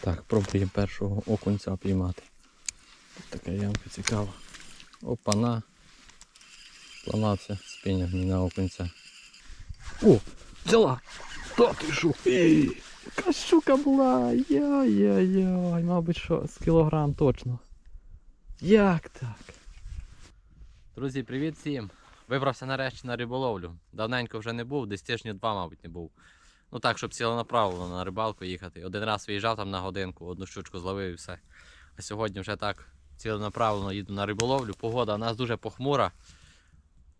Так, пробуємо першого окунця піймати. Така ямка цікава. Опана. Планався спінінг не на окунця. О, взяла! Та ти? Ей, яка щука була! Яй-яй-яй, мабуть, що з кілограм точно. Як так? Друзі, привіт всім! Вибрався нарешті на риболовлю. Давненько вже не був, десь тижні два, мабуть, не був. Ну так, щоб ціленаправлено на рибалку їхати. Один раз виїжджав там на годинку, одну щучку зловив і все. А сьогодні вже так ціленаправлено їду на риболовлю. Погода у нас дуже похмура,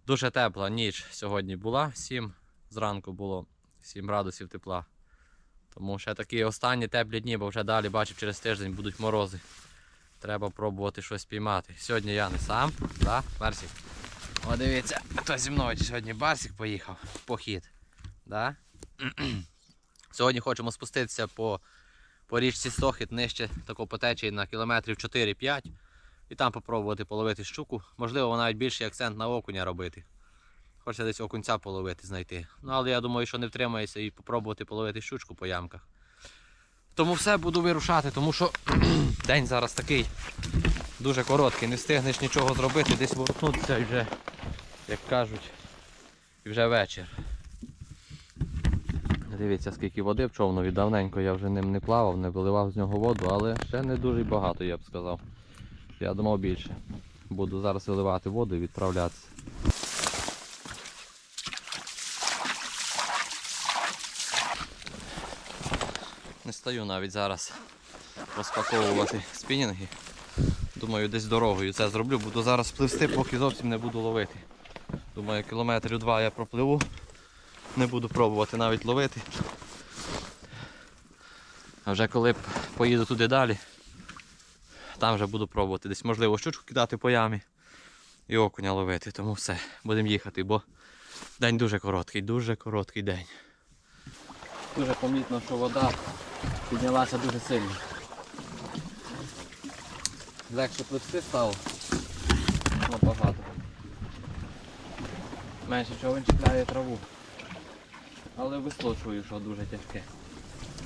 дуже тепла ніч сьогодні була. 7 зранку було 7 градусів тепла. Тому ще такі останні теплі дні, бо вже далі бачив через тиждень будуть морози. Треба пробувати щось піймати. Сьогодні я не сам, да? Барсик? О, дивіться, хто зі мною сьогодні Барсик поїхав в похід. Да? Сьогодні хочемо спуститися по, по річці Стохід нижче такого по течії на кілометрів 4-5 і там попробувати половити щуку. Можливо, навіть більший акцент на окуня робити. Хочеться десь окунця половити, знайти. Ну, але я думаю, що не втримається і попробувати половити щучку по ямках. Тому все буду вирушати, тому що день зараз такий дуже короткий, не встигнеш нічого зробити, десь ворухнутися і вже, як кажуть, і вже вечір. Дивіться, скільки води в човнові. Давненько я вже ним не плавав, не виливав з нього воду, але ще не дуже багато, я б сказав. Я думав більше. Буду зараз виливати воду і відправлятися. Не стаю навіть зараз розпаковувати спінінги. Думаю, десь дорогою це зроблю. Буду зараз пливсти, поки зовсім не буду ловити. Думаю, кілометрів два я пропливу. Не буду пробувати навіть ловити. А вже коли поїду туди далі, там вже буду пробувати. Десь можливо щучку кидати по ямі і окуня ловити. Тому все, будемо їхати, бо день дуже короткий, дуже короткий день. Дуже помітно, що вода піднялася дуже сильно. Легше пливсти стало набагато. Менше човен чіпляє траву. Але весло чую, що дуже тяжке.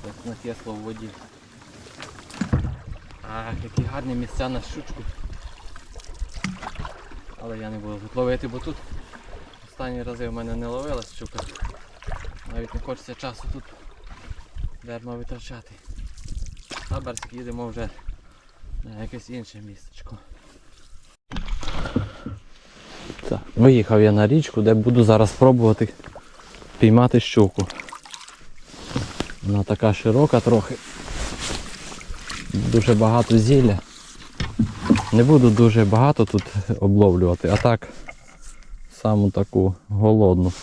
Ось накисло в воді. Ах, які гарні місця на щучку. Але я не буду тут ловити, бо тут останні рази в мене не ловилась щука. Навіть не хочеться часу тут дарма витрачати. А Барсик їдемо вже на якесь інше містечко. Так, виїхав я на річку, де буду зараз пробувати піймати щуку. Вона така широка трохи. Дуже багато зілля. Не буду дуже багато тут обловлювати, а так саму таку голодну.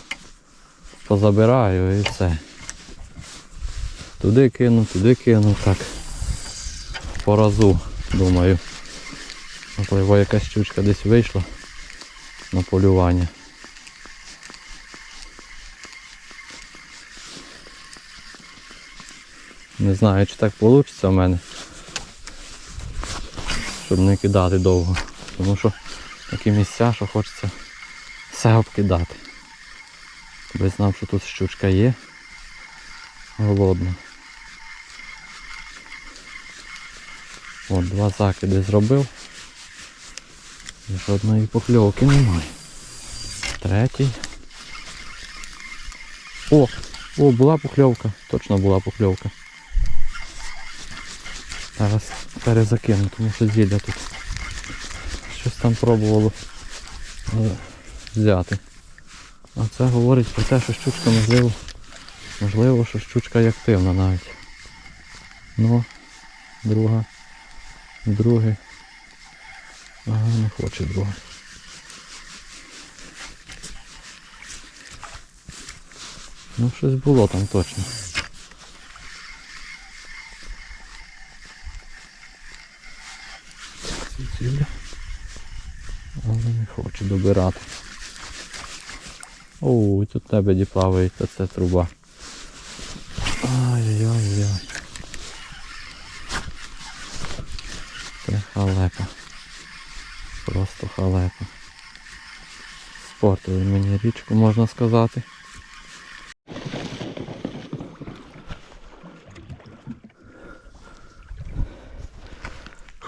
Позабираю і все. Туди кину, туди кину, так. По разу, думаю. Можливо, якась щучка десь вийшла на полювання. Не знаю, чи так вийде в мене. Щоб не кидати довго. Тому що такі місця, що хочеться все обкидати. Би знав, що тут щучка є. Голодна. От, два закиди зробив. І жодної покльовки немає. Третій. О! О, була покльовка. Точно була покльовка. Зараз перезакину, тому що зілля тут. Щось там пробувало е, взяти. А це говорить про те, що щучка можливо, можливо, що щучка і активна навіть. Ну, друга, друге. Ага, не хоче друга. Ну, щось було там точно. Світілля. Але не хоче добирати. О, тут тебе плаває, та це труба. Ай-яй-яй. Це халепа. Просто халепа. Спортили мені річку, можна сказати.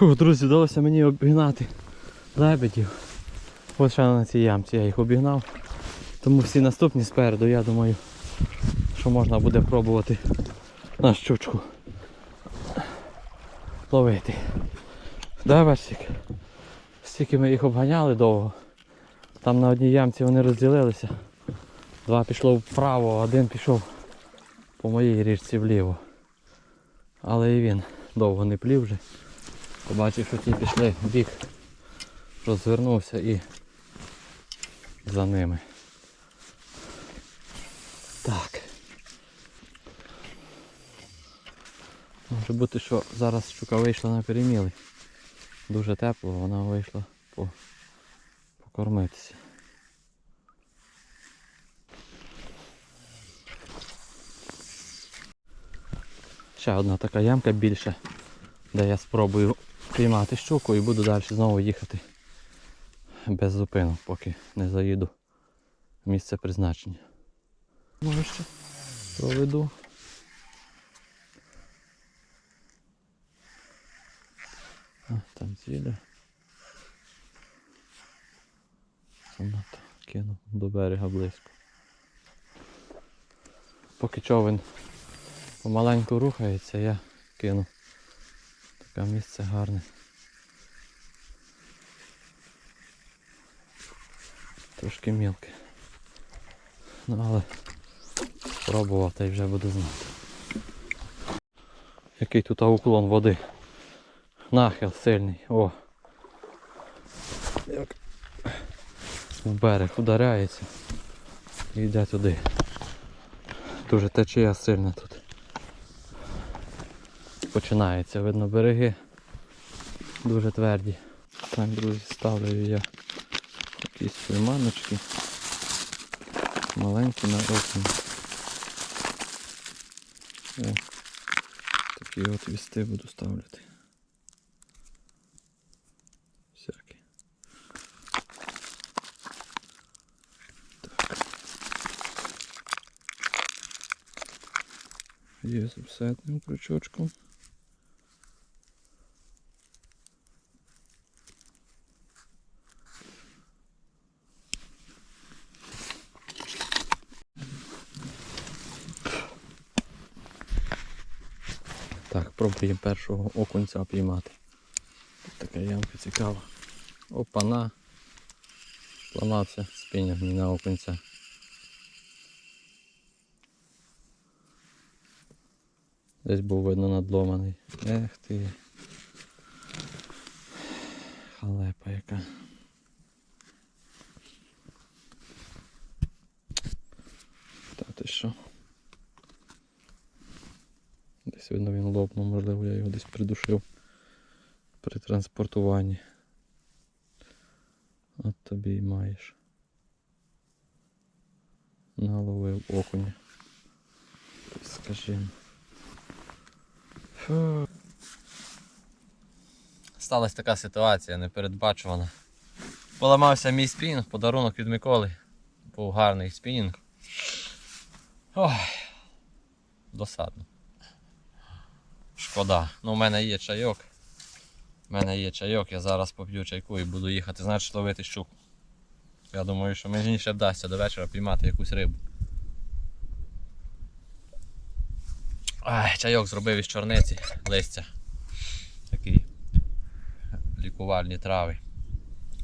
Фу, друзі, вдалося мені обігнати лебедів. Ось ще на цій ямці я їх обігнав. Тому всі наступні спереду, я думаю, що можна буде пробувати на щучку ловити. Да, Барсик? Стільки ми їх обганяли довго. Там на одній ямці вони розділилися. Два пішло вправо, один пішов по моїй річці вліво. Але і він довго не плів вже. Побачив, що ті пішли в бік, розвернувся і за ними. Так. Може бути, що зараз щука вийшла на переміли. Дуже тепло, вона вийшла по... покормитися. Ще одна така ямка більша, де я спробую піймати щуку і буду далі знову їхати без зупинок, поки не заїду в місце призначення. Може ще проведу. А, там з'їде. Занадто кинув до берега близько. Поки човен помаленьку рухається, я кину. Таке місце гарне. Трошки мілке. Ну але спробував та й вже буду знати. Який тут уклон води. Нахил сильний. О. Як в берег ударяється і йде туди. Дуже течія сильна тут. Починається, видно, береги дуже тверді. Так, друзі, ставлю я якісь приманочки. Маленькі на окунь. О, такі от вісти буду ставляти. Всякі. Є з офсетним крючочком. Так, пробуємо першого окунця піймати. Тут така ямка цікава. Опана. Зламався спінінг мій на окунця. Десь був видно надломаний. Ех ти. Халепа яка. Та ти що? Десь видно він лопнув, можливо, я його десь придушив при транспортуванні. От тобі й маєш. Наловив окуня. Скажімо. Фу. Сталася така ситуація непередбачувана. Поламався мій спінінг, подарунок від Миколи. Був гарний спінінг. Ой, досадно. Шкода. Ну, у мене є чайок. У мене є чайок, я зараз поп'ю чайку і буду їхати, значить ловити щуку. Я думаю, що мені ще вдасться до вечора піймати якусь рибу. Ай, чайок зробив із чорниці, листя. Такі лікувальні трави.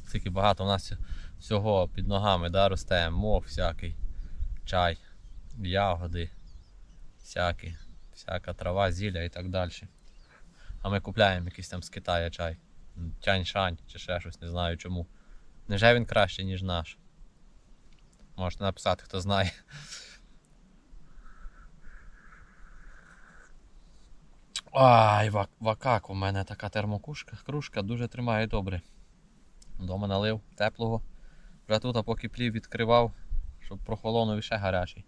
Скільки багато у нас всього під ногами да, росте, мох всякий, чай, ягоди, всякі, всяка трава, зілля і так далі. А ми купляємо якийсь там з Китаю чай. Тянь-шань чи ще щось, не знаю чому. Невже він кращий, ніж наш? Можете написати, хто знає. Ай, вакак, у мене така термокушка, кружка дуже тримає добре. Дома налив теплого. Вже тут, а поки плів відкривав, щоб прохолонув і ще гарячий.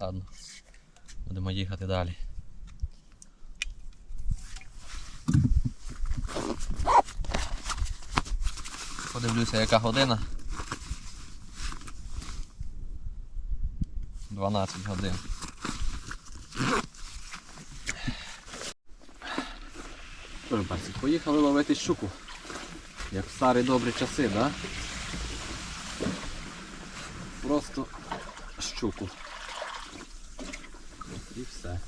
Ладно, будемо їхати далі. Подивлюся, яка година. 12 годин. Поїхали ловити щуку. Як в старі добрі часи, да? Просто щуку. І все.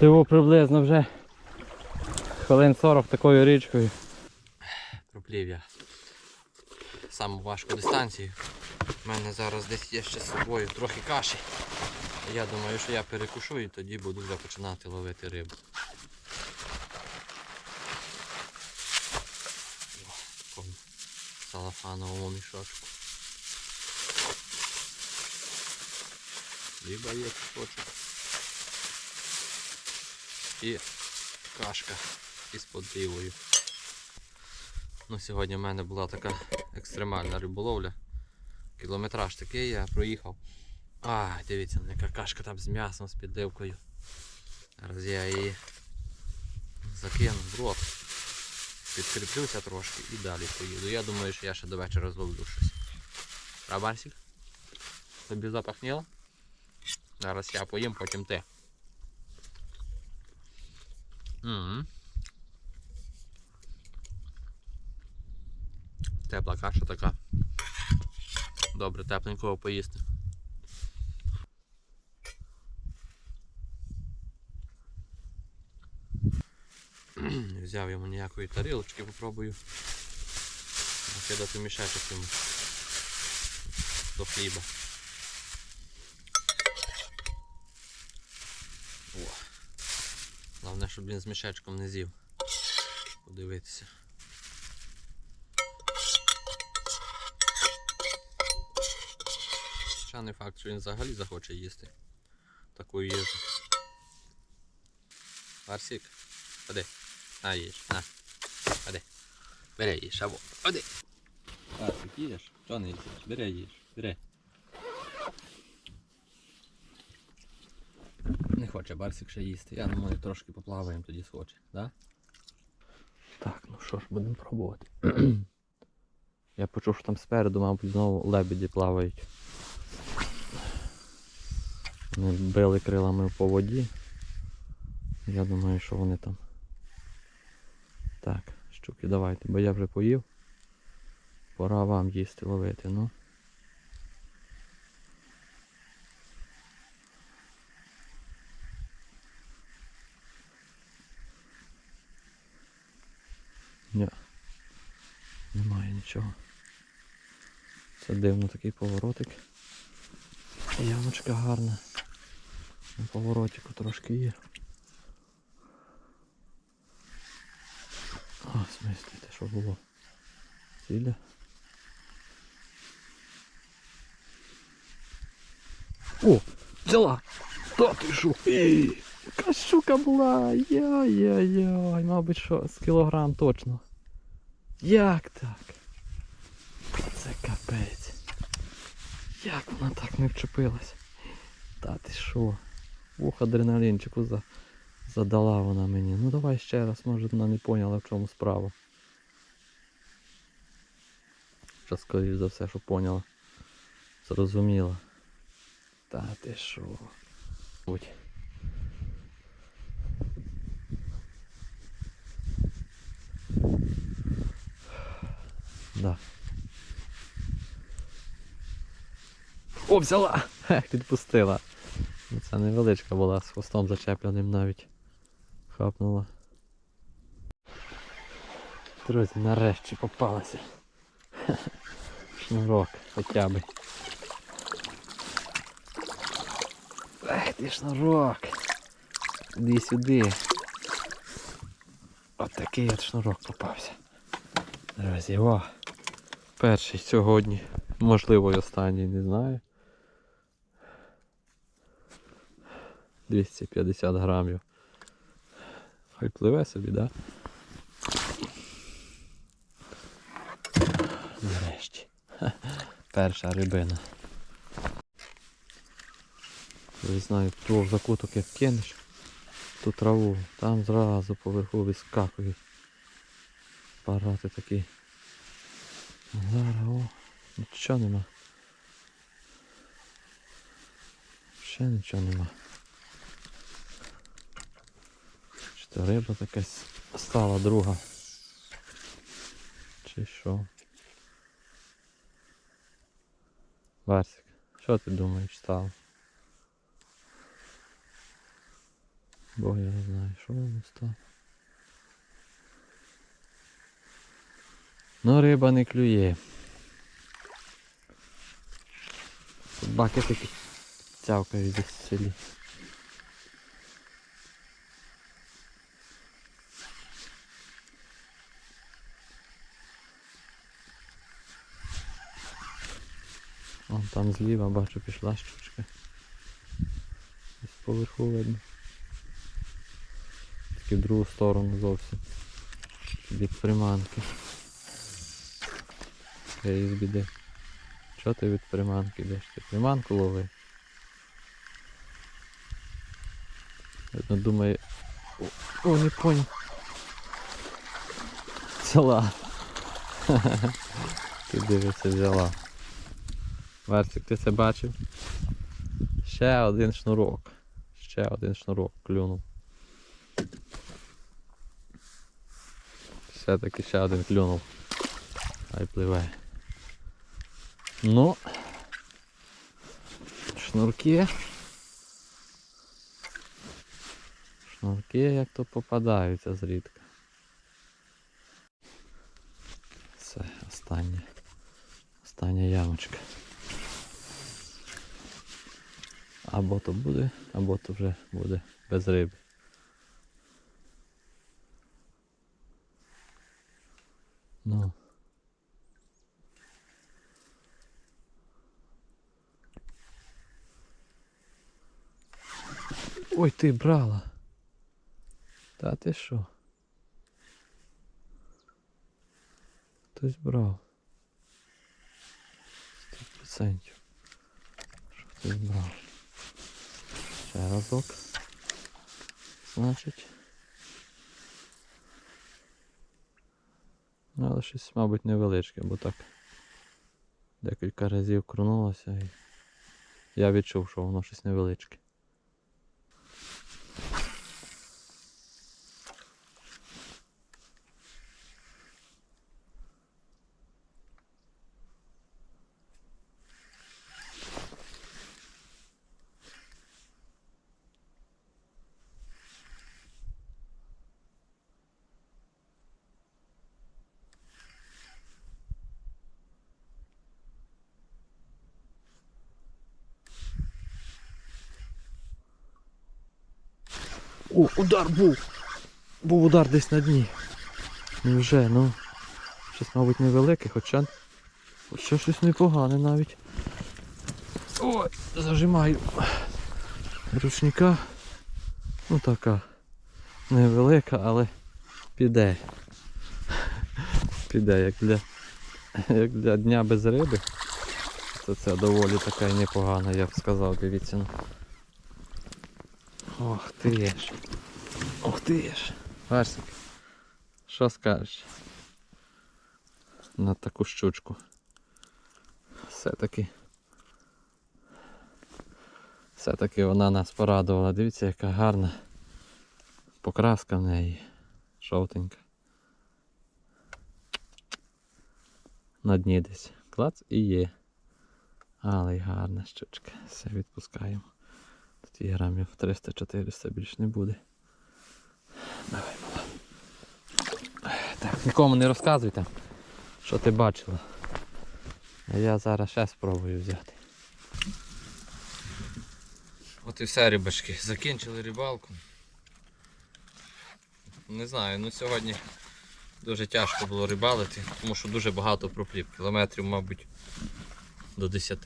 Його приблизно вже хвилин 40 такою річкою. Проплів я саму важку дистанцію. У мене зараз десь є ще з собою трохи каші. Я думаю, що я перекушу і тоді буду вже починати ловити рибу. Салафановому мішочку. Риба є кусочок. І кашка із подливою. Ну, сьогодні в мене була така екстремальна риболовля. Кілометраж такий я проїхав. А, дивіться, яка кашка там з м'ясом, з підливкою. Зараз я її закину в рот. Підкріплюся трошки і далі поїду. Я думаю, що я ще до вечора зловлю щось. Рабарсик? Тобі запахніло? Зараз я поїм, потім ти. Угу. Тепла каша така. Добре, тепленького поїсти. взяв йому ніякої тарілочки, попробую накидати мішечок йому до хліба. О. Головне, щоб він з мішечком не з'їв. Подивитися. Хоча не факт, що він взагалі захоче їсти таку їжу. Барсик, ходи. На їж, на. Ходи. Бери їж, або. Ходи. Барсик, їж? Що не їш? Бери їж, бери. Не хоче Барсик ще їсти. Я думаю, трошки поплаваємо, тоді схоче, да? Так, ну що ж, будемо пробувати. Я почув, що там спереду, мабуть, знову лебеді плавають. Вони били крилами по воді. Я думаю, що вони там. Так, щуки, давайте, бо я вже поїв. Пора вам їсти ловити, ну. Ні. Немає нічого. Це дивно такий поворотик. Ямочка гарна. На поворотику трошки є. В що було? Ціля. О, взяла! Та ти що? Яка щука була! Яй-яй-яй, мабуть, що з кілограм точно. Як так? Це капець. Як вона так не вчепилась? Та ти що? Ух, адреналінчику за... задала вона мені. Ну давай ще раз, може вона не поняла в чому справа. Що скоріш за все, що поняла. Зрозуміла. Та ти що? Будь. Да. О, взяла! Хех, відпустила. Ну, Це невеличка була, з хвостом зачепленим навіть. Хапнула. Друзі, нарешті попалася. Шнурок хоча б. Ех ти шнурок. Іди сюди. От такий от шнурок попався. Друзі, о. Перший сьогодні. Можливо і останній, не знаю. 250 грамів. Хай пливе собі, да? Нарешті. Перша рибина. Не знаю, в закуток як кинеш, ту траву, там зразу поверху вискакують. Парати такі. Зараз, о, нічого нема. Ще нічого нема. Чи то риба якась стала друга. Чи що? Варсик, що ти думаєш стало? Бо я не знаю, що воно стало. Ну, риба не клює. Собаки такі цявкають десь в селі. Там зліва бачу пішла щучка. Десь поверху видно. Тільки в другу сторону зовсім. Від приманки. Я її з біди. Чого ти від приманки йдеш? Ти приманку лови. Видно, думає. О, о, не понял. Взяла. Ти дивишся, взяла. Версик, ти це бачив? Ще один шнурок. Ще один шнурок клюнув. Все-таки ще один клюнув. Хай пливе. Ну. Шнурки. Шнурки як то попадаються зрідка. Все, остання. Остання ямочка. Або то буде, або то вже буде без риби. Ну. Ой, ти брала. Та ти що? Хтось брав. Сто процентів. Що хтось брав. Ще разок. Значить. Але щось, мабуть, невеличке, бо так декілька разів крунулося і я відчув, що воно щось невеличке. О, удар був! Був удар десь на дні. Невже, ну. Щось, мабуть, невелике, хоча. Хоча щось непогане навіть. Ой, зажимаю ручника. Ну така. Невелика, але піде. Піде, як для, як для дня без риби. То це доволі така непогана, я б сказав, дивіться. Ох ти ж. Ох ти ж. Варсик, що скажеш? На таку щучку. Все-таки. Все-таки вона нас порадувала. Дивіться, яка гарна покраска в неї. Жовтенька. На дні десь. Клац і є. Але й гарна щучка. Все відпускаємо. Тут грамів 300-400 більш не буде. Давай, мала. Так, нікому не розказуйте, що ти бачила. А я зараз ще спробую взяти. От і все, рибачки. Закінчили рибалку. Не знаю, ну сьогодні дуже тяжко було рибалити, тому що дуже багато проплів. Кілометрів, мабуть, до 10.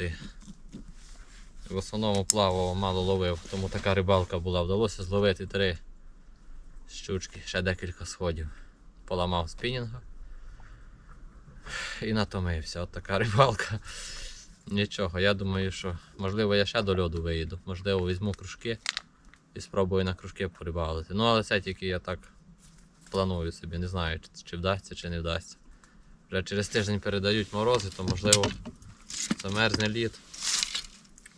В основному плавав, мало ловив, тому така рибалка була. Вдалося зловити три щучки, ще декілька сходів. Поламав спінінга і натомився. От така рибалка. Нічого, я думаю, що можливо я ще до льоду виїду. Можливо, візьму кружки і спробую на кружки порибалити. Ну, але це тільки я так планую собі, не знаю, чи, чи вдасться, чи не вдасться. Вже через тиждень передають морози, то можливо замерзне лід.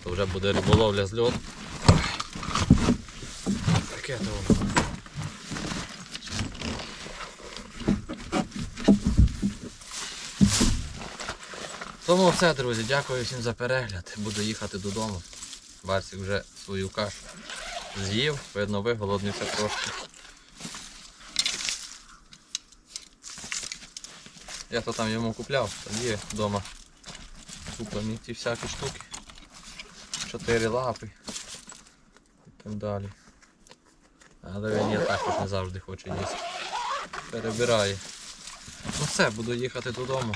То вже буде риболовля з льоду. Таке то. Тому все, друзі, дякую всім за перегляд. Буду їхати додому. Барсик вже свою кашу з'їв, видно, виголоднився трошки. Я то там йому купляв, є вдома куплені ці всякі штуки. Чотири лапи і так далі. Але він я також не завжди хоче їсти. Перебирає. Ну все, буду їхати додому.